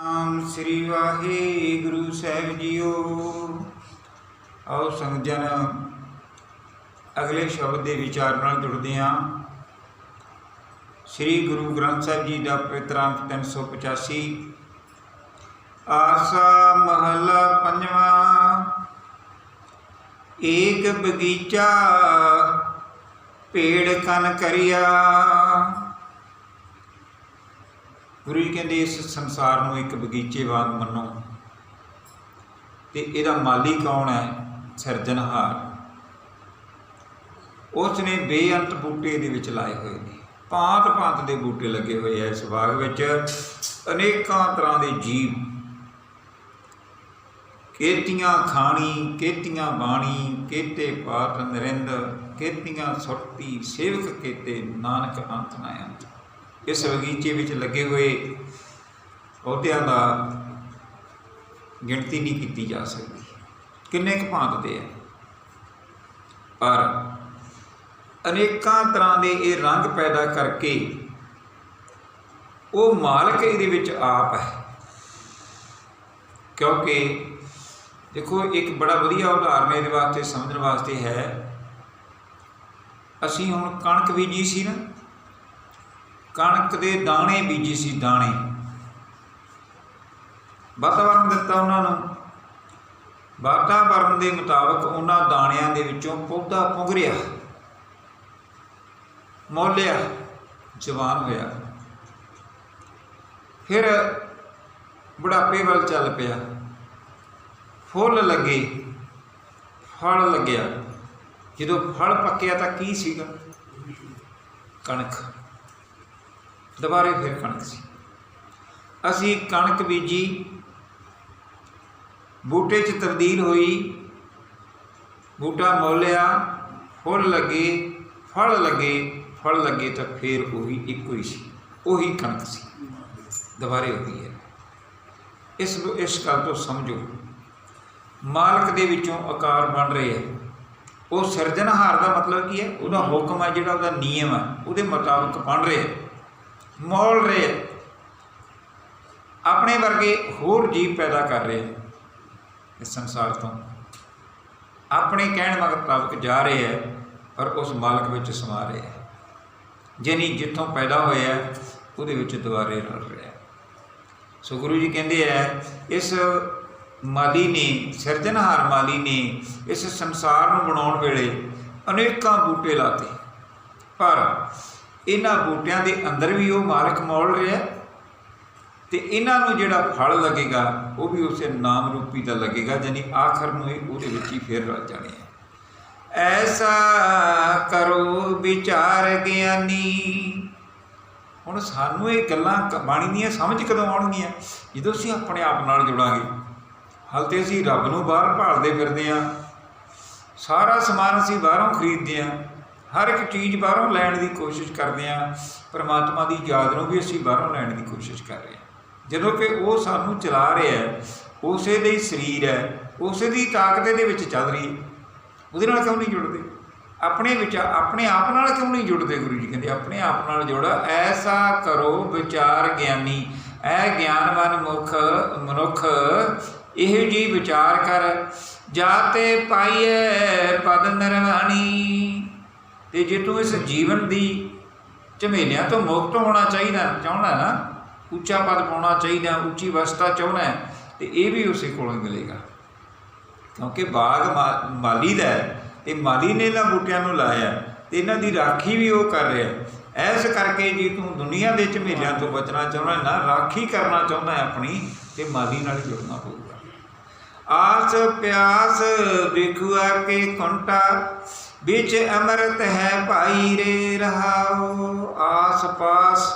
ਨਾਮ ਸ੍ਰੀ ਵਾਹਿਗੁਰੂ ਸਾਹਿਬ ਜੀਓ। ਆਓ ਸੰਗਜਨ ਅਗਲੇ ਸ਼ਬਦ ਦੇ ਵਿਚਾਰ ਨਾਲ ਜੁੜਦੇ ਹਾਂ। ਸ੍ਰੀ ਗੁਰੂ ਗ੍ਰੰਥ ਸਾਹਿਬ ਜੀ ਦਾ ਪਵਿੱਤਰ ਅੰਕ 385 ਆਸਾ ਮਹਲਾ ਪੰਜਵਾਂ। ਏਕ ਬਗੀਚਾ ਪੇੜ ਕਨ ਕਰਿਆ। ਗੁਰੂ ਜੀ ਕਹਿੰਦੇ ਇਸ ਸੰਸਾਰ ਨੂੰ ਇੱਕ ਬਗੀਚੇ ਵਾਂਗ ਮੰਨੋ ਤੇ ਇਹਦਾ ਮਾਲੀ ਕੌਣ ਹੈ? ਸਿਰਜਣਹਾਰ। ਉਸ ਨੇ ਬੇਅੰਤ ਬੂਟੇ ਦੇ ਵਿੱਚ ਲਾਏ ਹੋਏ ਨੇ। ਭਾਂਤ ਭਾਂਤ ਦੇ ਬੂਟੇ ਲੱਗੇ ਹੋਏ ਐ ਇਸ ਬਾਗ ਵਿੱਚ। ਅਨੇਕਾਂ ਤਰ੍ਹਾਂ ਦੇ ਜੀਵ। ਕੇਤੀਆਂ ਖਾਣੀ, ਕੇਤੀਆਂ ਬਾਣੀ, ਕੇਤੇ ਪਾਤ ਨਰਿੰਦ ਕੇਤੀਆਂ ਸੁਰਤੀ, ਸੇਵਕ ਕੇਤੇ ਨਾਨਕ ਅੰਤ ਨਾ ਅੰਤ ਇਸ ਬਗੀਚੇ ਵਿੱਚ ਲੱਗੇ ਹੋਏ ਪੌਦਿਆਂ ਦਾ ਗਿਣਤੀ ਨਹੀਂ ਕੀਤੀ ਜਾ ਸਕਦੀ। ਕਿੰਨੇ ਕੁ ਭਾਂਤ ਦੇ ਆ? ਪਰ ਅਨੇਕਾਂ ਤਰ੍ਹਾਂ ਦੇ ਇਹ ਰੰਗ ਪੈਦਾ ਕਰਕੇ ਉਹ ਮਾਲਕ ਇਹਦੇ ਵਿੱਚ ਆਪ ਹੈ। ਕਿਉਂਕਿ ਦੇਖੋ, ਇੱਕ ਬੜਾ ਵਧੀਆ ਉਦਾਹਰਨ ਇਹਦੇ ਵਾਸਤੇ ਸਮਝਣ ਵਾਸਤੇ ਹੈ। ਅਸੀਂ ਹੁਣ ਕਣਕ ਬੀਜੀ ਸੀ ਨਾ ਕਣਕ ਦੇ ਦਾਣੇ ਬੀਜੀ ਸੀ ਦਾਣੇ। ਵਾਤਾਵਰਨ ਦਿੱਤਾ ਉਹਨਾਂ ਨੂੰ। ਵਾਤਾਵਰਨ ਦੇ ਮੁਤਾਬਕ ਉਹਨਾਂ ਦਾਣਿਆਂ ਦੇ ਵਿੱਚੋਂ ਪੌਦਾ ਪੁੰਗਰਿਆ। ਮੋਲਿਆ। ਜਵਾਨ ਹੋਇਆ। ਫਿਰ ਬੁਢਾਪੇ ਵੱਲ ਚੱਲ ਪਿਆ। ਫੁੱਲ ਲੱਗੇ। ਫਲ ਲੱਗਿਆ। ਜਦੋਂ ਫਲ ਪੱਕਿਆ ਤਾਂ ਕੀ ਸੀਗਾ? ਕਣਕ। ਦੁਬਾਰੇ ਫਿਰ ਕਣਕ ਸੀ। ਅਸੀਂ ਕਣਕ ਬੀਜੀ, ਬੂਟੇ 'ਚ ਤਬਦੀਲ ਹੋਈ, ਬੂਟਾ ਮੋਲਿਆ, ਫੁੱਲ ਲੱਗੇ, ਫਲ ਲੱਗੇ ਫਲ ਲੱਗੇ ਤਾਂ ਫਿਰ ਉਹੀ ਇੱਕੋ ਹੀ ਸੀ, ਉਹੀ ਕਣਕ ਸੀ। ਦੁਬਾਰੇ ਹੋਈ ਹੈ। ਇਸ ਇਸ ਗੱਲ ਤੋਂ ਸਮਝੋ, ਮਾਲਕ ਦੇ ਵਿੱਚੋਂ ਆਕਾਰ ਬਣ ਰਹੇ ਹੈ। ਉਹ ਸਿਰਜਣਹਾਰ ਦਾ ਮਤਲਬ ਕੀ ਹੈ? ਉਹਦਾ ਹੁਕਮ ਹੈ ਜਿਹੜਾ, ਉਹਦਾ ਨਿਯਮ ਹੈ, ਉਹਦੇ ਮੁਤਾਬਕ ਬਣ ਰਿਹਾ ਹੈ। ਮੋਲ ਰਹੇ ਆਪਣੇ ਵਰਗੇ ਹੋਰ ਜੀਵ ਪੈਦਾ ਕਰ ਰਹੇ ਇਸ ਸੰਸਾਰ ਤੋਂ। ਆਪਣੇ ਕਹਿਣ ਮੁਤਾਬਕ ਜਾ ਰਹੇ ਹੈ, ਪਰ ਉਸ ਮਾਲਕ ਵਿੱਚ ਸਮਾ ਰਹੇ ਹੈ। ਜਾਨੀ ਜਿੱਥੋਂ ਪੈਦਾ ਹੋਇਆ ਉਹਦੇ ਵਿੱਚ ਦੁਬਾਰੇ ਰਲ ਰਿਹਾ ਸੋ ਗੁਰੂ ਜੀ ਕਹਿੰਦੇ ਹੈ ਇਸ ਮਾਲੀ ਨੇ, ਸਿਰਜਣਹਾਰ ਮਾਲੀ ਨੇ ਇਸ ਸੰਸਾਰ ਨੂੰ ਬਣਾਉਣ ਵੇਲੇ ਅਨੇਕਾਂ ਬੂਟੇ ਲਾਤੇ। ਪਰ ਇਹਨਾਂ ਬੂਟਿਆਂ ਦੇ ਅੰਦਰ ਵੀ ਉਹ ਮਾਲਕ ਮੌਲ ਰਿਹਾ ਹੈ ਤੇ ਇਹਨਾਂ ਨੂੰ ਜਿਹੜਾ ਫਲ ਲੱਗੇਗਾ, ਉਹ ਵੀ ਉਸੇ ਨਾਮ ਰੂਪੀ ਦਾ ਲੱਗੇਗਾ ਜਾਨੀ ਆਖਰ ਨੂੰ ਇਹ ਉਹਦੇ ਵਿੱਚ ਹੀ ਫੇਰ ਰਲ ਜਾਣੇ ਹੈ ਐਸਾ ਕਰੋ ਵਿਚਾਰ ਗਿਆਨੀ। ਹੁਣ ਸਾਨੂੰ ਇਹ ਗੱਲਾਂ ਕ- ਬਾਣੀ ਦੀਆਂ ਸਮਝ ਕਦੋਂ ਆਉਣਗੀਆਂ? ਜਦੋਂ ਅਸੀਂ ਆਪਣੇ ਆਪ ਨਾਲ ਜੁੜਾਂਗੇ, ਹਾਲ ਤੇ ਅਸੀਂ ਰੱਬ ਨੂੰ ਬਾਹਰ ਭਾਲਦੇ ਫਿਰਦੇ ਆਂ ਸਾਰਾ ਸਮਾਨ ਅਸੀਂ ਬਾਹਰੋਂ ਖਰੀਦਦੇ ਆਂ ਹਰ ਇੱਕ ਚੀਜ਼ ਬਾਹਰੋਂ ਲੈਣ ਦੀ ਕੋਸ਼ਿਸ਼ ਕਰਦੇ ਆਂ ਪਰਮਾਤਮਾ ਦੀ ਯਾਦ ਨੂੰ ਵੀ ਅਸੀਂ ਬਾਹਰੋਂ ਲੈਣ ਦੀ ਕੋਸ਼ਿਸ਼ ਕਰ ਰਹੇ ਹਾਂ। ਜਦੋਂ ਕਿ ਉਹ ਸਾਨੂੰ ਚਲਾ ਰਿਹਾ ਹੈ, ਉਸੇ ਦੇ ਹੀ ਸਰੀਰ ਹੈ, ਉਸੇ ਦੀ ਤਾਕਤ ਦੇ ਵਿੱਚ ਚੱਲ ਰਹੀ ਹੈ। ਉਹਦੇ ਨਾਲ ਕਿਉਂ ਨਹੀਂ ਜੁੜਦੇ? ਆਪਣੇ ਵਿੱਚ, ਆਪਣੇ ਆਪ ਨਾਲ ਕਿਉਂ ਨਹੀਂ ਜੁੜਦੇ ਗੁਰੂ ਜੀ ਕਹਿੰਦੇ? ਆਪਣੇ ਆਪ ਨਾਲ ਜੁੜ, ਐਸਾ ਕਰੋ ਵਿਚਾਰ ਗਿਆਨੀ। ਐ ਗਿਆਨਵਾਨ ਮੁਖ, ਮਨੁੱਖ, ਇਹੋ ਜੀ ਵਿਚਾਰ ਕਰ। ਜਾਤੇ ਪਾਈਏ ਪਦ ਨਿਰਵਾਣੀ। ਤੇ ਜੇ ਤੂੰ ਇਸ ਜੀਵਨ ਦੀ ਝਮੇਲਿਆਂ ਤੋਂ ਮੁਕਤ ਹੋਣਾ ਚਾਹੀਦਾ ਚਾਹੁੰਦਾ ਨਾ ਉੱਚਾ ਪਦ ਪਾਉਣਾ ਚਾਹੀਦਾ ਉੱਚੀ ਅਵਸਥਾ ਚਾਹੁੰਦਾ ਹੈ, ਤੇ ਇਹ ਵੀ ਉਸੇ ਕੋਲੋਂ ਮਿਲੇਗਾ। ਕਿਉਂਕਿ ਬਾਗ ਮਾ- ਮਾਲੀ ਦਾ ਹੈ ਤੇ ਮਾਲੀ ਨੇ ਇਹਨਾਂ ਬੂਟਿਆਂ ਨੂੰ ਲਾਇਆ ਤੇ ਇਹਨਾਂ ਦੀ ਰਾਖੀ ਵੀ ਉਹ ਕਰ ਰਿਹਾ ਐਸ ਕਰਕੇ ਜੇ ਤੂੰ ਦੁਨੀਆ ਦੇ ਝਮੇਲਿਆਂ ਤੋਂ ਬਚਣਾ ਚਾਹੁੰਦਾ ਨਾ ਰਾਖੀ ਕਰਨਾ ਚਾਹੁੰਦਾ ਹੈ ਆਪਣੀ ਤੇ ਮਾਲੀ ਨਾਲ ਜੁੜਨਾ ਪਊਗਾ। ਆਸ ਪਿਆਸ ਵਿਖੁਆ ਕੇ ਕੰਟਾ ਵਿੱਚ ਅੰਮ੍ਰਿਤ ਹੈ ਭਾਈ ਰੇ ਰਹਾਓ ਆਸ ਪਾਸ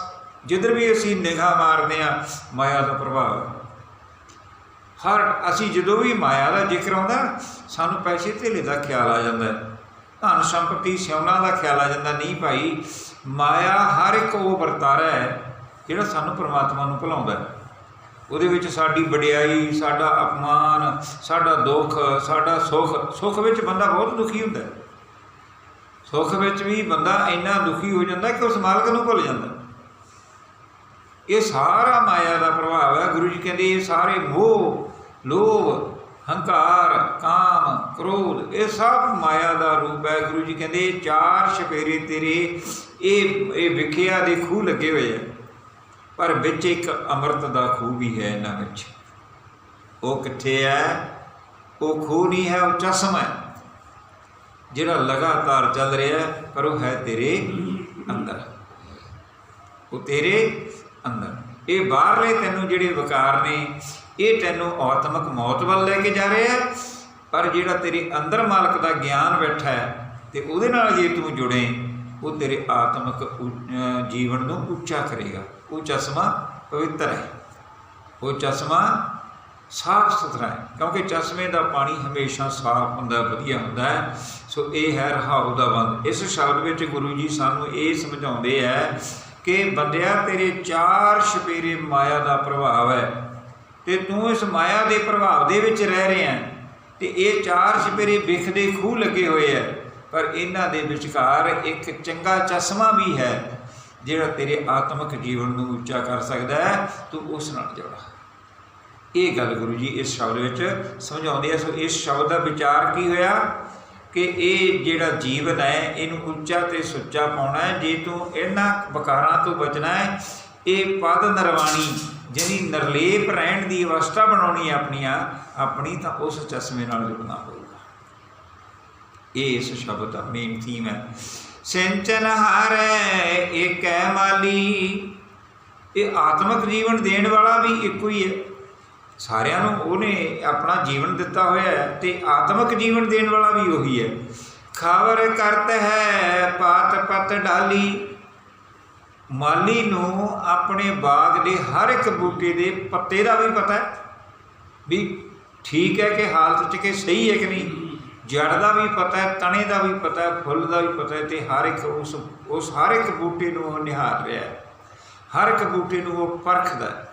ਜਿੱਧਰ ਵੀ ਅਸੀਂ ਨਿਗਾਹ ਮਾਰਦੇ ਆ ਮਾਇਆ ਦਾ ਪ੍ਰਭਾਵ। ਹਰ, ਅਸੀਂ ਜਦੋਂ ਵੀ ਮਾਇਆ ਦਾ ਜ਼ਿਕਰ ਆਉਂਦਾ, ਸਾਨੂੰ ਪੈਸੇ ਧੇਲੇ ਦਾ ਖਿਆਲ ਆ ਜਾਂਦਾ। ਹੈ ਧਨ ਸੰਪਤੀ ਸਿਉਣਾ ਦਾ ਖਿਆਲ ਆ ਜਾਂਦਾ, ਨਹੀਂ ਭਾਈ, ਮਾਇਆ ਹਰ ਇੱਕ ਉਹ ਵਰਤਾਰਾ ਹੈ, ਜਿਹੜਾ ਸਾਨੂੰ ਪ੍ਰਮਾਤਮਾ ਨੂੰ ਭੁਲਾਉਂਦਾ ਉਹਦੇ ਵਿੱਚ ਸਾਡੀ ਵਡਿਆਈ, ਸਾਡਾ ਅਪਮਾਨ, ਸਾਡਾ ਦੁੱਖ, ਸਾਡਾ ਸੁੱਖ ਸੁੱਖ ਵਿੱਚ ਬੰਦਾ ਬਹੁਤ ਦੁਖੀ ਹੁੰਦਾ ਹੈ। ਸੁੱਖ ਵਿੱਚ ਵੀ ਬੰਦਾ ਇੰਨਾ ਦੁਖੀ ਹੋ ਜਾਂਦਾ ਕਿ ਉਸ ਮਾਲਕ ਨੂੰ ਭੁੱਲ ਜਾਂਦਾ। ਇਹ ਸਾਰਾ ਮਾਇਆ ਦਾ ਪ੍ਰਭਾਵ ਹੈ। ਗੁਰੂ ਜੀ ਕਹਿੰਦੇ ਇਹ ਸਾਰੇ ਮੋਹ, ਲੋਭ, ਹੰਕਾਰ, ਕਾਮ, ਕ੍ਰੋਧ, ਇਹ ਸਭ ਮਾਇਆ ਦਾ ਰੂਪ ਹੈ। ਗੁਰੂ ਜੀ ਕਹਿੰਦੇ ਚਾਰ ਛਪੇਰੇ ਤੇਰੇ, ਇਹ ਇਹ ਵਿਖਿਆ ਦੇ ਖੂਹ ਲੱਗੇ ਹੋਏ ਆ। ਪਰ ਵਿੱਚ ਇੱਕ ਅੰਮ੍ਰਿਤ ਦਾ ਖੂਹ ਵੀ ਹੈ ਇਹਨਾਂ ਵਿੱਚ। ਉਹ ਕਿੱਥੇ ਹੈ? ਉਹ ਖੂਹ ਨਹੀਂ ਹੈ, ਉਹ ਚਸ਼ਮਾ ਹੈ। ਜਿਹੜਾ ਲਗਾਤਾਰ ਚੱਲ ਰਿਹਾ ਹੈ, ਪਰ ਉਹ ਹੈ ਤੇਰੇ ਅੰਦਰ। ਉਹ ਤੇਰੇ ਅੰਦਰ। ਇਹ ਬਾਹਰਲੇ ਤੈਨੂੰ ਜਿਹੜੇ ਵਿਕਾਰ ਨੇ, ਇਹ ਤੈਨੂੰ ਆਤਮਿਕ ਮੌਤ ਵੱਲ ਲੈ ਕੇ ਜਾ ਰਿਹਾ ਆ ਪਰ ਜਿਹੜਾ ਤੇਰੇ ਅੰਦਰ ਮਾਲਕ ਦਾ ਗਿਆਨ ਬੈਠਾ ਹੈ ਤੇ ਉਹਦੇ ਨਾਲ ਜੇ ਤੂੰ ਜੁੜੇ, ਉਹ ਤੇਰੇ ਆਤਮਿਕ ਉ- ਜੀਵਨ ਨੂੰ ਉੱਚਾ ਕਰੇਗਾ। ਉਹ ਚਸ਼ਮਾ ਪਵਿੱਤਰ ਹੈ। ਉਹ ਚਸ਼ਮਾ ਸਾਫ਼ ਸੁਥਰਾ ਹੈ, ਕਿਉਂਕਿ ਚਸ਼ਮੇ ਦਾ ਪਾਣੀ ਹਮੇਸ਼ਾ ਸਾਫ਼ ਹੁੰਦਾ, ਵਧੀਆ ਹੁੰਦਾ ਹੈ। ਸੋ ਇਹ ਹੈ ਰਹਾਉ ਦਾ ਬੰਦ। ਇਸ ਸ਼ਬਦ ਵਿੱਚ ਗੁਰੂ ਜੀ ਸਾਨੂੰ ਇਹ ਸਮਝਾਉਂਦੇ ਹੈ ਕਿ ਬੰਦਿਆ, ਤੇਰੇ ਚਾਰ ਛਪੇਰੇ ਮਾਇਆ ਦਾ ਪ੍ਰਭਾਵ ਹੈ। ਤੇ ਤੂੰ ਇਸ ਮਾਇਆ ਦੇ ਪ੍ਰਭਾਵ ਦੇ ਵਿੱਚ ਰਹਿ ਰਿਹਾ ਹੈ। ਤੇ ਇਹ ਚਾਰ ਛਪੇਰੇ ਵਿਖਦੇ ਖੂਹ ਲੱਗੇ ਹੋਏ ਹੈ। ਪਰ ਇਹਨਾਂ ਦੇ ਵਿਚਕਾਰ ਇੱਕ ਚੰਗਾ ਚਸ਼ਮਾ ਵੀ ਹੈ, ਜਿਹੜਾ ਤੇਰੇ ਆਤਮਿਕ ਜੀਵਨ ਨੂੰ ਉੱਚਾ ਕਰ ਸਕਦਾ ਹੈ। ਤੂੰ ਉਸ ਨਾਲ ਜੁੜਾ। ਇਹ ਗੱਲ ਗੁਰੂ ਜੀ ਇਸ ਸ਼ਬਦ ਵਿੱਚ ਸਮਝਾਉਂਦੇ ਆ। ਸੋ ਇਸ ਸ਼ਬਦ ਦਾ ਵਿਚਾਰ ਕੀ ਹੋਇਆ ਕਿ ਇਹ ਜਿਹੜਾ ਜੀਵਨ ਹੈ, ਇਹਨੂੰ ਉੱਚਾ ਤੇ ਸੁੱਚਾ ਪਾਉਣਾ ਹੈ। ਜੇ ਤੂੰ ਇਹਨਾਂ ਵਿਕਾਰਾਂ ਤੋਂ ਬਚਣਾ ਹੈ, ਇਹ ਪਦ ਨਰਵਾਣੀ ਜਿਹਨੀ ਨਿਰਲੇਪ ਰਹਿਣ ਦੀ ਅਵਸਥਾ ਬਣਾਉਣੀ ਹੈ ਆਪਣੀਆਂ ਆਪਣੀ ਤਾਂ ਉਸ ਚਸ਼ਮੇ ਨਾਲ ਜੁੜਨਾ ਹੋਵੇਗਾ ਇਹ ਇਸ ਸ਼ਬਦ ਦਾ ਮੇਨ ਥੀਮ ਹੈ। ਸਿੰਚਨ ਹਾਰੈ ਏਕੈ ਮਾਲੀ। ਇਹ ਆਤਮਿਕ ਜੀਵਨ ਦੇਣ ਵਾਲਾ ਵੀ ਇੱਕੋ ਹੀ ਹੈ। ਸਾਰਿਆਂ ਨੂੰ ਉਹਨੇ ਆਪਣਾ ਜੀਵਨ ਦਿੱਤਾ ਹੋਇਆ ਹੈ ਤੇ ਆਤਮਿਕ ਜੀਵਨ ਦੇਣ ਵਾਲਾ ਵੀ ਉਹੀ ਹੈ। ਖਬਰ ਕਰਤ ਹੈ, ਪਾਤ ਪਤ ਢਾਲੀ ਮਾਲੀ ਨੂੰ ਆਪਣੇ ਬਾਗ ਦੇ ਹਰ ਇੱਕ ਬੂਟੇ ਦੇ ਪੱਤੇ ਦਾ ਵੀ ਪਤਾ ਹੈ ਵੀ ਠੀਕ ਹੈ ਕਿ ਹਾਲਤ ਚ ਕਿ ਸਹੀ ਹੈ ਕਿ ਨਹੀਂ। ਜੜ ਦਾ ਵੀ ਪਤਾ ਹੈ, ਤਣੇ ਦਾ ਵੀ ਪਤਾ ਹੈ, ਫੁੱਲ ਦਾ ਵੀ ਪਤਾ ਹੈ ਤੇ ਹਰ ਇੱਕ ਉਸ ਉਸ ਹਰ ਇੱਕ ਬੂਟੇ ਨੂੰ ਉਹ ਨਿਹਾਰ ਰਿਹਾ ਹੈ। ਹਰ ਇੱਕ ਬੂਟੇ ਨੂੰ ਉਹ ਪਰਖਦਾ ਹੈ।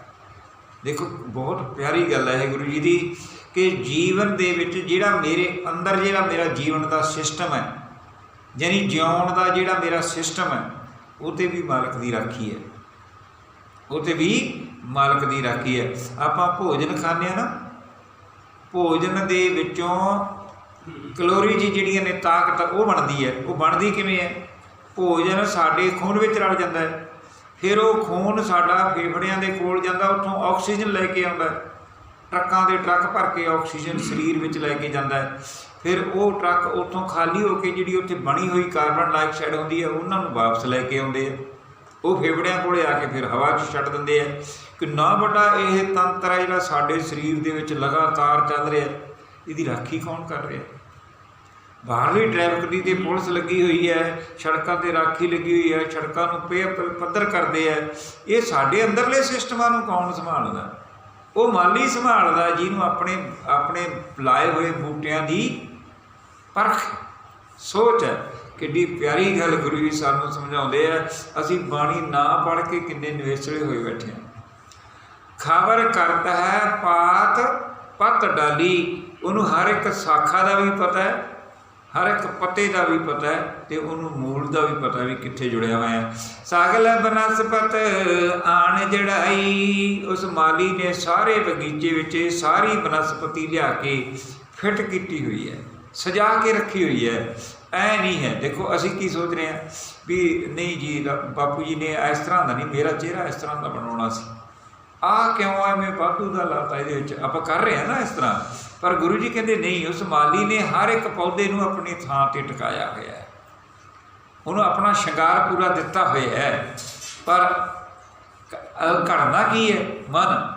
ਦੇਖੋ, ਬਹੁਤ ਪਿਆਰੀ ਗੱਲ ਹੈ ਇਹ ਗੁਰੂ ਜੀ ਦੀ ਕਿ ਜੀਵਨ ਦੇ ਵਿੱਚ ਜਿਹੜਾ ਮੇਰੇ ਅੰਦਰ ਜਿਹੜਾ ਮੇਰਾ ਜੀਵਨ ਦਾ ਸਿਸਟਮ ਹੈ, ਯਾਨੀ ਜਿਉਣ ਦਾ ਜਿਹੜਾ ਮੇਰਾ ਸਿਸਟਮ ਹੈ, ਉਹ ਤੇ ਵੀ ਮਾਲਕ ਦੀ ਰਾਖੀ ਹੈ। ਉਹ ਤੇ ਵੀ ਮਾਲਕ ਦੀ ਰਾਖੀ ਹੈ। ਆਪਾਂ ਭੋਜਨ ਖਾਂਦੇ ਆ ਨਾ, ਭੋਜਨ ਦੇ ਵਿੱਚੋਂ ਕਲੋਰੀ ਜੀ ਜਿਹੜੀਆਂ ਨੇ ਤਾਕਤ, ਉਹ ਬਣਦੀ ਹੈ। ਉਹ ਬਣਦੀ ਕਿਵੇਂ ਹੈ? ਭੋਜਨ ਸਾਡੇ ਖੂਨ ਵਿੱਚ ਰਲ ਜਾਂਦਾ ਹੈ। ਫਿਰ ਉਹ ਖੂਨ ਸਾਡਾ ਫੇਫੜਿਆਂ ਦੇ ਕੋਲ ਜਾਂਦਾ, ਉੱਥੋਂ ਆਕਸੀਜਨ ਲੈ ਕੇ ਆਉਂਦਾ ਟਰੱਕਾਂ ਦੇ ਟਰੱਕ ਭਰ ਕੇ ਆਕਸੀਜਨ ਸਰੀਰ ਵਿੱਚ ਲੈ ਕੇ ਜਾਂਦਾ ਹੈ। ਫਿਰ ਉਹ ਟਰੱਕ ਉੱਥੋਂ ਖਾਲੀ ਹੋ ਕੇ ਜਿਹੜੀ ਉੱਥੇ ਬਣੀ ਹੋਈ ਕਾਰਬਨ ਡਾਈਆਕਸਾਈਡ ਹੁੰਦੀ ਹੈ, ਉਹਨਾਂ ਨੂੰ ਵਾਪਸ ਲੈ ਕੇ ਆਉਂਦੇ ਆ ਉਹ ਫੇਫੜਿਆਂ ਕੋਲੇ ਆ ਕੇ ਫਿਰ ਹਵਾ 'ਚ ਛੱਡ ਦਿੰਦੇ ਆ ਕਿ ਨਾ ਵੱਡਾ ਇਹ ਤੰਤਰ ਹੈ ਜਿਹੜਾ ਸਾਡੇ ਸਰੀਰ ਦੇ ਵਿੱਚ ਲਗਾਤਾਰ ਚੱਲ ਰਿਹਾ ਇਹਦੀ ਰਾਖੀ ਕੌਣ ਕਰ ਰਿਹਾ ਬਾਹਰਲੀ ਟ੍ਰੈਫਿਕ ਦੀ ਤੇ ਪੁਲਿਸ ਲੱਗੀ ਹੋਈ ਹੈ, ਸੜਕਾਂ ਤੇ ਰਾਖੀ ਲੱਗੀ ਹੋਈ ਹੈ, ਸੜਕਾਂ ਨੂੰ ਪੇ ਪੱਧਰ ਕਰਦੇ ਆ ਇਹ ਸਾਡੇ ਅੰਦਰਲੇ ਸਿਸਟਮਾਂ ਨੂੰ ਕੌਣ ਸੰਭਾਲਦਾ? ਉਹ ਮਾਲੀ ਸੰਭਾਲਦਾ ਜਿਹਨੂੰ ਆਪਣੇ ਆਪਣੇ ਲਾਏ ਹੋਏ ਬੂਟਿਆਂ ਦੀ ਪਰਖ ਸੋਚ ਹੈ। ਕਿੱਡੀ ਪਿਆਰੀ ਗੱਲ ਗੁਰੂ ਜੀ ਸਾਨੂੰ ਸਮਝਾਉਂਦੇ ਆ, ਅਸੀਂ ਬਾਣੀ ਨਾ ਪੜ੍ਹ ਕੇ ਕਿੰਨੇ ਨਿਵੇਚਲੇ ਹੋਏ ਬੈਠੇ ਹਾਂ। ਖਬਰ ਕਰਤਾ ਹੈ ਪਾਤ ਪਤ ਡਾਲੀ, ਉਹਨੂੰ ਹਰ ਇੱਕ ਸਾਖਾ ਦਾ ਵੀ ਪਤਾ ਹੈ। ਹਰ ਇੱਕ ਪਤੇ ਦਾ ਵੀ ਪਤਾ ਹੈ ਤੇ ਉਹਨੂੰ ਮੂਲ ਦਾ ਵੀ ਪਤਾ ਵੀ ਕਿੱਥੇ ਜੁੜਿਆ ਹੋਇਆ ਹੈ। ਸਾਗਲ ਬਨਸਪਤ ਆਣ ਜੜਾਈ, ਉਸ ਮਾਲੀ ਨੇ ਸਾਰੇ ਬਗੀਚੇ ਵਿੱਚ ਸਾਰੀ ਬਨਸਪਤੀ ਲਿਆ ਕੇ ਫਿੱਟ ਕੀਤੀ ਹੋਈ ਹੈ, ਸਜਾ ਕੇ ਰੱਖੀ ਹੋਈ ਹੈ। ਐ ਨਹੀਂ ਹੈ, ਦੇਖੋ ਅਸੀਂ ਕੀ ਸੋਚ ਰਹੇ ਹਾਂ ਵੀ ਨਹੀਂ ਜੀ, ਬਾਪੂ ਜੀ ਨੇ ਇਸ ਤਰ੍ਹਾਂ ਦਾ ਨਹੀਂ, ਮੇਰਾ ਚਿਹਰਾ ਇਸ ਤਰ੍ਹਾਂ ਦਾ ਬਣਾਉਣਾ ਸੀ। ਆ ਕਿਉਂ ਐਵੇਂ ਵਾਧੂ ਦਾ ਲਾਤਾ ਇਹਦੇ ਵਿੱਚ। ਆਪਾਂ ਕਰ ਰਹੇ ਹਾਂ ਨਾ ਇਸ ਤਰ੍ਹਾਂ। ਪਰ ਗੁਰੂ ਜੀ ਕਹਿੰਦੇ, ਨਹੀਂ, ਉਸ ਮਾਲੀ ਨੇ ਹਰ ਇੱਕ ਪੌਦੇ ਨੂੰ ਆਪਣੀ ਥਾਂ ਤੇ ਟਿਕਾਇਆ ਹੋਇਆ ਹੈ। ਉਹਨੂੰ ਆਪਣਾ ਸ਼ਿੰਗਾਰ ਪੂਰਾ ਦਿੱਤਾ ਹੋਇਆ ਹੈ। ਪਰ ਕ- ਘੜਨਾ ਕੀ ਹੈ? ਮਨ।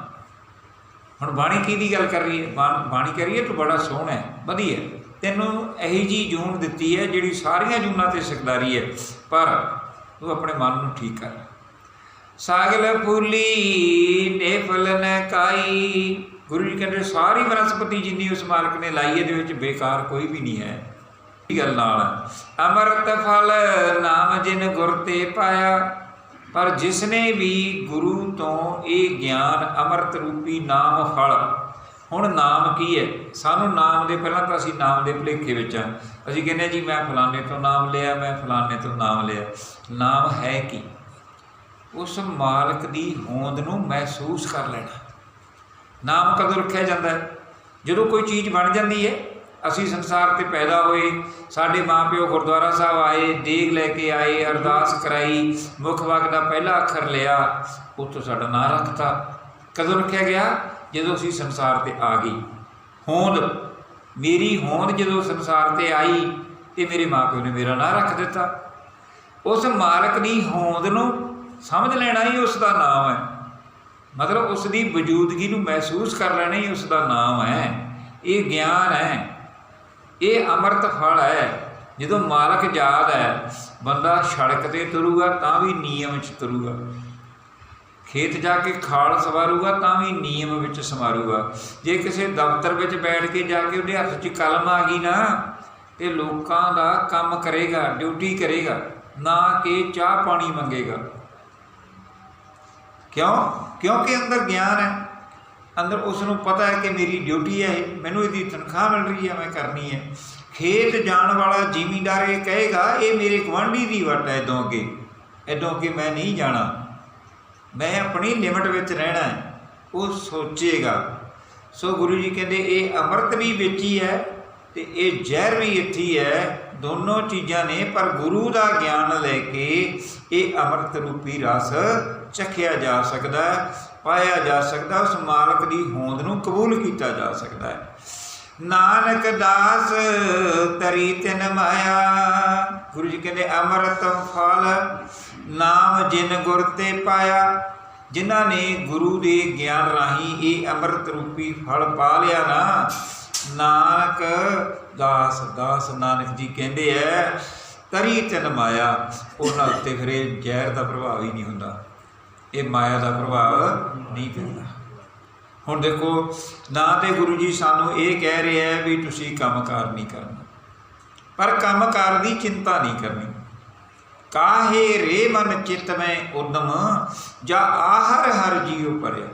ਹੁਣ ਬਾਣੀ ਕੀ ਦੀ ਗੱਲ ਕਰ ਰਹੀ ਹੈ? ਬਾਣ- ਬਾਣੀ ਕਹਿ ਰਹੀ ਹੈ ਤੂੰ ਬੜਾ ਸੋਹਣਾ ਹੈ, ਵਧੀਆ ਤੈਨੂੰ ਇਹੀ ਜੀ ਜੂਨ ਦਿੱਤੀ ਹੈ ਜਿਹੜੀ ਸਾਰੀਆਂ ਜੂਨਾਂ ਤੇ ਸਿਕਦਾਰੀ ਹੈ। ਪਰ ਤੂੰ ਆਪਣੇ ਮਨ ਨੂੰ ਠੀਕ ਕਰ। ਸਾਗਲ ਫੂਲੀ ਨੇ ਫਲਨ ਕਾਈ। ਗੁਰੂ ਜੀ ਕਹਿੰਦੇ, ਸਾਰੀ ਬਨਸਪਤੀ ਜਿੰਨੀ ਉਸ ਮਾਲਕ ਨੇ ਲਾਈ, ਇਹਦੇ ਵਿੱਚ ਬੇਕਾਰ ਕੋਈ ਵੀ ਨਹੀਂ ਹੈ। ਇਹ ਗੱਲ ਨਾਲ ਅਮਰਤ ਫਲ ਨਾਮ ਜਿਨ ਗੁਰ ਤੇ ਪਾਇਆ, ਪਰ ਜਿਸ ਨੇ ਵੀ ਗੁਰੂ ਤੋਂ ਇਹ ਗਿਆਨ ਅਮਰਤ ਰੂਪੀ ਨਾਮ ਫਲ, ਹੁਣ ਨਾਮ ਕੀ ਹੈ? ਸਾਨੂੰ ਨਾਮ ਦੇ ਪਹਿਲਾਂ ਤਾਂ ਅਸੀਂ ਨਾਮ ਦੇ ਭੁਲੇਖੇ ਵਿੱਚ ਆ ਅਸੀਂ ਕਹਿੰਦੇ ਹਾਂ ਜੀ, ਮੈਂ ਫਲਾਣੇ ਤੋਂ ਨਾਮ ਲਿਆ, ਮੈਂ ਫਲਾਣੇ ਤੋਂ ਨਾਮ ਲਿਆ। ਨਾਮ ਹੈ ਕੀ? ਉਸ ਮਾਲਕ ਦੀ ਹੋਂਦ ਨੂੰ ਮਹਿਸੂਸ ਕਰ ਲੈਣਾ। ਨਾਮ ਕਦੋਂ ਰੱਖਿਆ ਜਾਂਦਾ ਹੈ? ਜਦੋਂ ਕੋਈ ਚੀਜ਼ ਬਣ ਜਾਂਦੀ ਹੈ, ਅਸੀਂ ਸੰਸਾਰ ਤੇ ਪੈਦਾ ਹੋਏ, ਸਾਡੇ ਮਾਪਿਓ ਗੁਰਦੁਆਰਾ ਸਾਹਿਬ ਆਏ, ਦੇਗ ਲੈ ਕੇ ਆਏ, ਅਰਦਾਸ ਕਰਾਈ, ਮੁਖ ਵਾਕ ਦਾ ਪਹਿਲਾ ਅੱਖਰ ਲਿਆ, ਉੱਥੋਂ ਸਾਡਾ ਨਾਂ ਰੱਖਤਾ। ਕਦੋਂ ਰੱਖਿਆ ਗਿਆ? ਜਦੋਂ ਅਸੀਂ ਸੰਸਾਰ ਤੇ ਆ ਗਈ ਹੋਂਦ, ਮੇਰੀ ਹੋਂਦ ਜਦੋਂ ਸੰਸਾਰ ਤੇ ਆਈ, ਤੇ ਮੇਰੇ ਮਾਪਿਓ ਨੇ ਮੇਰਾ ਨਾਂ ਰੱਖ ਦਿੱਤਾ। ਉਸ ਮਾਲਕ ਦੀ ਹੋਂਦ ਨੂੰ ਸਮਝ ਲੈਣਾ ਹੀ ਉਸ ਦਾ ਨਾਮ ਹੈ। ਮਤਲਬ ਉਸ ਦੀ ਵਜੂਦਗੀ ਨੂੰ ਮਹਿਸੂਸ ਕਰ ਲੈਣਾ ਹੀ ਉਸ ਦਾ ਨਾਮ ਹੈ। ਇਹ ਗਿਆਨ ਹੈ। ਇਹ ਅੰਮ੍ਰਿਤ ਫਲ ਹੈ। ਜਦੋਂ ਮਾਲਕ ਯਾਦ ਹੈ, ਬੰਦਾ ਸੜਕ ਤੇ ਤੁਰੂਗਾ ਤਾਂ ਵੀ ਨਿਯਮ 'ਚ ਤੁਰੂਗਾ। ਖੇਤ ਜਾ ਕੇ ਖਾਲ ਸਵਾਰੂਗਾ ਤਾਂ ਵੀ ਨਿਯਮ ਵਿੱਚ ਸਮਾਰੂਗਾ ਜੇ ਕਿਸੇ ਦਫ਼ਤਰ ਵਿੱਚ ਬੈਠ ਕੇ ਜਾ ਕੇ ਉਹਦੇ ਹੱਥ 'ਚ ਕਲਮ ਆ ਗਈ ਨਾ, ਤੇ ਲੋਕਾਂ ਦਾ ਕੰਮ ਕਰੇਗਾ, ਡਿਊਟੀ ਕਰੇਗਾ, ਨਾ ਕਿ ਚਾਹ ਪਾਣੀ ਮੰਗੇਗਾ। ਕਿਉਂ? ਕਿਉਂਕਿ ਅੰਦਰ ਗਿਆਨ ਹੈ। ਅੰਦਰ ਉਸ ਨੂੰ ਪਤਾ ਹੈ ਕਿ ਮੇਰੀ ਡਿਊਟੀ ਹੈ ਇਹ ਮੈਨੂੰ ਇਹਦੀ ਤਨਖਾਹ ਮਿਲ ਰਹੀ ਹੈ, ਮੈਂ ਕਰਨੀ ਹੈ। ਖੇਤ ਜਾਣ ਵਾਲਾ ਜ਼ਿਮੀਂਦਾਰ ਇਹ ਕਹੇਗਾ, ਇਹ ਮੇਰੇ ਗਵਾਂਢੀ ਦੀ ਵਟ ਹੈ ਇਦੋਂ ਅੱਗੇ। ਇਦੋਂ ਅੱਗੇ ਮੈਂ ਨਹੀਂ ਜਾਣਾ। ਮੈਂ ਆਪਣੀ ਲਿਮਟ ਵਿੱਚ ਰਹਿਣਾ ਹੈ। ਉਹ ਸੋਚੇਗਾ। ਸੋ ਗੁਰੂ ਜੀ ਕਹਿੰਦੇ, ਇਹ ਅੰਮ੍ਰਿਤ ਵੀ ਵਿੱਚ ਹੀ ਹੈ ਤੇ ਇਹ ਜ਼ਹਿਰ ਵੀ ਇੱਥੇ ਹੀ ਹੈ। ਦੋਨੋਂ ਚੀਜ਼ਾਂ ਨੇ, ਪਰ ਗੁਰੂ ਦਾ ਗਿਆਨ ਲੈ ਕੇ ਇਹ ਅੰਮ੍ਰਿਤ ਰੂਪੀ ਰਸ ਚਖਿਆ ਜਾ ਸਕਦਾ ਹੈ, ਪਾਇਆ ਜਾ ਸਕਦਾ, ਉਸ ਮਾਲਕ ਦੀ ਹੋਂਦ ਨੂੰ ਕਬੂਲ ਕੀਤਾ ਜਾ ਸਕਦਾ ਹੈ। ਨਾਨਕ ਦਾਸ ਤਰੀ ਤਿਨ ਮਾਇਆ, ਗੁਰੂ ਜੀ ਕਹਿੰਦੇ ਅੰਮ੍ਰਿਤ ਫਲ ਨਾਮ ਜਿਨ ਗੁਰ ਤੇ ਪਾਇਆ। ਜਿਨ੍ਹਾਂ ਨੇ ਗੁਰੂ ਦੇ ਗਿਆਨ ਰਾਹੀਂ ਇਹ ਅੰਮ੍ਰਿਤ ਰੂਪੀ ਫਲ ਪਾ ਲਿਆ ਨਾ, ਨਾਨਕ ਦਾਸ ਦਾਸ ਨਾਨਕ ਜੀ ਕਹਿੰਦੇ ਐ, ਤਰੀ ਤਿਨ ਮਾਇਆ, ਉਹਨਾਂ ਉੱਤੇ ਫਿਰ ਇਹ ਜ਼ਹਿਰ ਦਾ ਪ੍ਰਭਾਵ ਹੀ ਨਹੀਂ ਹੁੰਦਾ। ਇਹ ਮਾਇਆ ਦਾ ਪ੍ਰਭਾਵ ਨਹੀਂ ਪੈਂਦਾ। ਹੁਣ ਦੇਖੋ, ਨਾ ਤੇ ਗੁਰੂ ਜੀ ਸਾਨੂੰ ਇਹ ਕਹਿ ਰਿਹਾ ਹੈ ਵੀ ਤੁਸੀਂ ਕੰਮਕਾਰ ਨਹੀਂ ਕਰਨਾ। ਪਰ ਕੰਮਕਾਰ ਦੀ ਚਿੰਤਾ ਨਹੀਂ ਕਰਨੀ। ਕਾਹੇ ਰੇ ਮਨ ਚਿਤ ਮੈਂ ਉਦਮ, ਜਾਂ ਆਹਰ ਹਰ ਜੀਉ ਪਰਿਆ।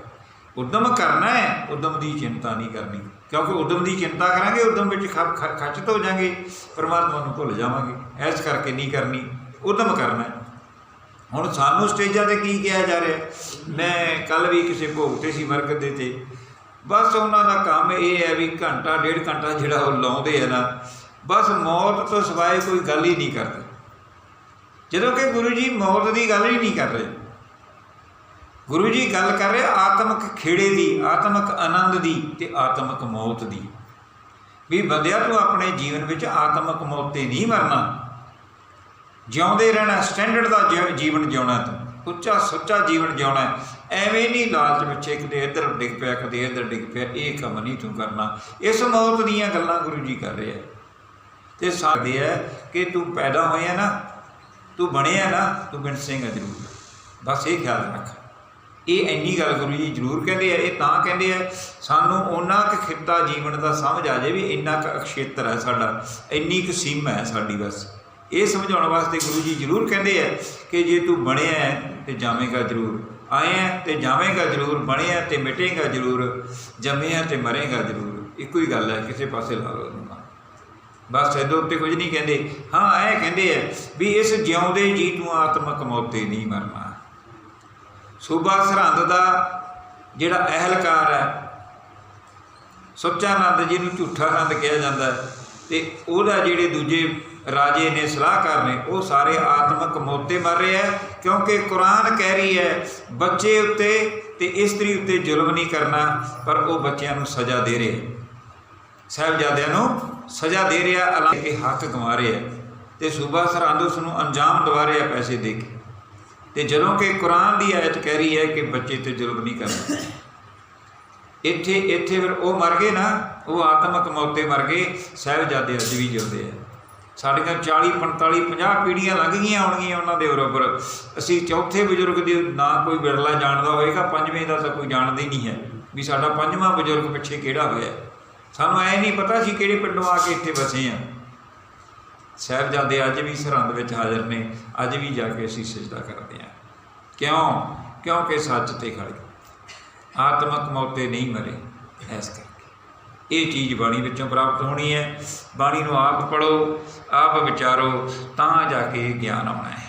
ਉਦਮ ਕਰਨਾ ਹੈ ਉਦਮ ਦੀ ਚਿੰਤਾ ਨਹੀਂ ਕਰਨੀ। ਕਿਉਂਕਿ ਉਦਮ ਦੀ ਚਿੰਤਾ ਕਰਾਂਗੇ, ਉਦਮ ਵਿੱਚ ਖ- ਖ- ਖਚਤ ਹੋ ਜਾਾਂਗੇ, ਪਰਮਾਤਮਾ ਨੂੰ ਭੁੱਲ ਜਾਵਾਂਗੇ। ਐਸ ਕਰਕੇ ਨਹੀਂ ਕਰਨੀ, ਉਦਮ ਕਰਨਾ ਹੁਣ ਸਾਨੂੰ ਸਟੇਜਾਂ ਤੇ ਕੀ ਕਿਹਾ ਜਾ ਰਿਹਾ ਮੈਂ ਕੱਲ ਵੀ ਕਿਸੇ ਭੋਗ ਤੇ ਸੀ, ਮਰਕਤ ਦੇ ਤੇ। ਬਸ ਉਹਨਾਂ ਦਾ ਕੰਮ ਇਹ ਹੈ ਵੀ ਘੰਟਾ, ਡੇਢ ਘੰਟਾ ਜਿਹੜਾ ਉਹ ਲਾਉਂਦੇ ਆ ਨਾ, ਬਸ ਮੌਤ ਤੋਂ ਸਿਵਾਏ ਕੋਈ ਗੱਲ ਹੀ ਨਹੀਂ ਕਰਦੇ। ਜਦੋਂ ਕਿ ਗੁਰੂ ਜੀ ਮੌਤ ਦੀ ਗੱਲ ਹੀ ਨਹੀਂ ਕਰ ਰਹੇ। ਗੁਰੂ ਜੀ ਗੱਲ ਕਰ ਰਹੇ ਆਤਮਿਕ ਖੇੜੇ ਦੀ, ਆਤਮਿਕ ਆਨੰਦ ਦੀ ਤੇ ਆਤਮਿਕ ਮੌਤ ਦੀ। ਵੀ ਬੰਦਿਆ, ਤੂੰ ਆਪਣੇ ਜੀਵਨ ਵਿੱਚ ਆਤਮਿਕ ਮੌਤ ਤੇ ਨਹੀਂ ਮਰਨਾ। ਜਿਉਂਦੇ ਰਹਿਣਾ, ਸਟੈਂਡਰਡ ਦਾ ਜੀ- ਜੀਵਨ ਜਿਉਣਾ ਤੂੰ। ਉੱਚਾ, ਸੁੱਚਾ ਜੀਵਨ ਜਿਉਣਾ। ਐਵੇਂ ਨਹੀਂ ਲਾਲਚ ਪਿੱਛੇ ਕਿਤੇ ਇੱਧਰ ਡਿੱਗ ਪਿਆ ਕਿਤੇ ਇੱਧਰ ਡਿੱਗ ਪਿਆ, ਇਹ ਕੰਮ ਨਹੀਂ ਤੂੰ ਕਰਨਾ। ਇਸ ਮੌਤ ਦੀਆਂ ਗੱਲਾਂ ਗੁਰੂ ਜੀ ਕਰ ਰਹੇ ਆ। ਤੇ ਸਾਡੇ ਹੈ ਕਿ ਤੂੰ ਪੈਦਾ ਹੋਇਆ ਨਾ, ਤੂੰ ਬਣਿਆ ਨਾ, ਤੂੰ ਬਿਨ ਸਿੰਘ ਹੈ ਜ਼ਰੂਰ। ਬਸ ਇਹ ਖਿਆਲ ਰੱਖ। ਇਹ ਇੰਨੀ ਗੱਲ ਗੁਰੂ ਜੀ ਜ਼ਰੂਰ ਕਹਿੰਦੇ ਆ, ਇਹ ਤਾਂ ਕਹਿੰਦੇ ਆ, ਸਾਨੂੰ ਉਹਨਾਂ ਕੁ ਖਿੱਤਾ ਜੀਵਨ ਦਾ ਸਮਝ ਆ ਜਾਵੇ ਵੀ ਇੰਨਾ ਕੁ ਅਕਸ਼ੇਤਰ ਹੈ ਸਾਡਾ, ਇੰਨੀ ਕੁ ਸੀਮਾ ਹੈ ਸਾਡੀ ਬਸ। ਇਹ ਸਮਝਾਉਣ ਵਾਸਤੇ ਗੁਰੂ ਜੀ ਜ਼ਰੂਰ ਕਹਿੰਦੇ ਆ ਕਿ ਜੇ ਤੂੰ ਬਣਿਆ ਹੈ ਤੇ ਜਾਵੇਂਗਾ ਜ਼ਰੂਰ, ਆਇਆ ਹੈ ਤੇ ਜਾਵੇਂਗਾ ਜ਼ਰੂਰ, ਬਣਿਆ ਤੇ ਮਿਟੇਗਾ ਜ਼ਰੂਰ, ਜੰਮਿਆ ਤੇ ਮਰੇਗਾ ਜ਼ਰੂਰ, ਇੱਕੋ ਹੀ ਗੱਲ ਹੈ, ਕਿਸੇ ਪਾਸੇ ਲਾ ਲਓ ਬਸ ਇਹਦੇ ਉੱਤੇ ਕੁਝ ਨਹੀਂ ਕਹਿੰਦੇ, ਹਾਂ, ਇਹ ਕਹਿੰਦੇ ਆ ਵੀ ਇਸ ਜਿਉਂਦੇ ਜੀ ਤੂੰ ਆਤਮਕ ਮੌਤੇ ਨਹੀਂ ਮਰਨਾ। ਸੂਬਾ ਸਰਹੰਦ ਦਾ ਜਿਹੜਾ ਅਹਿਲਕਾਰ ਹੈ, ਸੁੱਚਾਨੰਦ ਜੀ ਨੂੰ ਝੂਠਾ ਆਨੰਦ ਕਿਹਾ ਜਾਂਦਾ ਹੈ, ਤੇ ਉਹਦਾ ਜਿਹੜੇ ਦੂਜੇ ਰਾਜੇ ਨੇ, ਸਲਾਹਕਾਰ ਨੇ, ਉਹ ਸਾਰੇ ਆਤਮਕ ਮੌਤੇ ਮਰ ਰਹੇ ਹੈ, ਕਿਉਂਕਿ ਕੁਰਾਨ ਕਹਿ ਰਹੀ ਹੈ, ਬੱਚੇ ਉੱਤੇ ਤੇ ਇਸਤਰੀ ਉੱਤੇ ਜ਼ੁਲਮ ਨਹੀਂ ਕਰਨਾ, ਪਰ ਉਹ ਬੱਚਿਆਂ ਨੂੰ ਸਜ਼ਾ ਦੇ ਰਿਹਾ ਹੈ। ਸਾਹਿਬਜ਼ਾਦਿਆਂ ਨੂੰ ਸਜ਼ਾ ਦੇ ਰਿਹਾ ਅਲਾ ਕੇ ਹੱਕ ਗਵਾ ਰਿਹਾ ਤੇ ਸੂਬਾ ਸਰਹੰਦ ਉਸ ਨੂੰ ਅੰਜਾਮ ਦਵਾ ਰਿਹਾ ਪੈਸੇ ਦੇ ਕੇ। ਤੇ ਜਦੋਂ ਕਿ ਕੁਰਾਨ ਦੀ ਆਇਤ ਕਹਿ ਰਹੀ ਹੈ ਕਿ ਬੱਚੇ ਤੇ ਜ਼ੁਲਮ ਨਹੀਂ ਕਰਨਾ। ਇੱਥੇ ਇੱਥੇ ਫਿਰ ਉਹ ਮਰ ਗਏ ਨਾ, ਉਹ ਆਤਮਕ ਮੌਤੇ ਮਰ ਗਏ, ਸਾਹਿਬਜ਼ਾਦੇ ਅੱਜ ਵੀ ਜਿਉਂਦੇ ਆ। ਸਾਡੀਆਂ 40 45 50 ਪੀੜ੍ਹੀਆਂ ਲੰਘ ਗਈਆਂ ਹੋਣਗੀਆਂ ਉਹਨਾਂ ਦੇ ਬਰਾਬਰ ਅਸੀਂ ਚੌਥੇ ਬਜ਼ੁਰਗ ਦੇ ਨਾ ਕੋਈ ਵਿਰਲਾ ਜਾਣਦਾ ਹੋਏਗਾ ਪੰਜਵੇਂ ਦਾ ਤਾਂ ਕੋਈ ਜਾਣਦਾ ਹੀ ਨਹੀਂ ਹੈ ਵੀ ਸਾਡਾ ਪੰਜਵਾਂ ਬਜ਼ੁਰਗ ਪਿੱਛੇ ਕਿਹੜਾ ਹੋਇਆ। ਸਾਨੂੰ ਐ ਨਹੀਂ ਪਤਾ ਸੀ ਕਿਹੜੇ ਪਿੰਡੋਂ ਆ ਕੇ ਇੱਥੇ ਵਸੇ ਆ। ਸਾਹਿਬਜ਼ਾਦੇ ਅੱਜ ਵੀ ਸਰਹੰਦ ਵਿੱਚ ਹਾਜ਼ਰ ਨੇ, ਅੱਜ ਵੀ ਜਾ ਕੇ ਅਸੀਂ ਸਜਦਾ ਕਰਦੇ ਆ ਕਿਉਂ? ਕਿਉਂਕਿ ਸੱਚ ਤੇ ਖੜੇ ਆਤਮਕ ਮੌਤੇ ਨਹੀਂ ਮਰੇ, ਇਸ ਕਰਕੇ। ਇਹ ਚੀਜ਼ ਬਾਣੀ ਵਿੱਚੋਂ ਪ੍ਰਾਪਤ ਹੋਣੀ ਹੈ। ਬਾਣੀ ਨੂੰ ਆਪ ਪੜੋ ਆਪ ਵਿਚਾਰੋ, ਤਾਂ ਜਾ ਕੇ ਗਿਆਨ ਆਉਣਾ ਹੈ।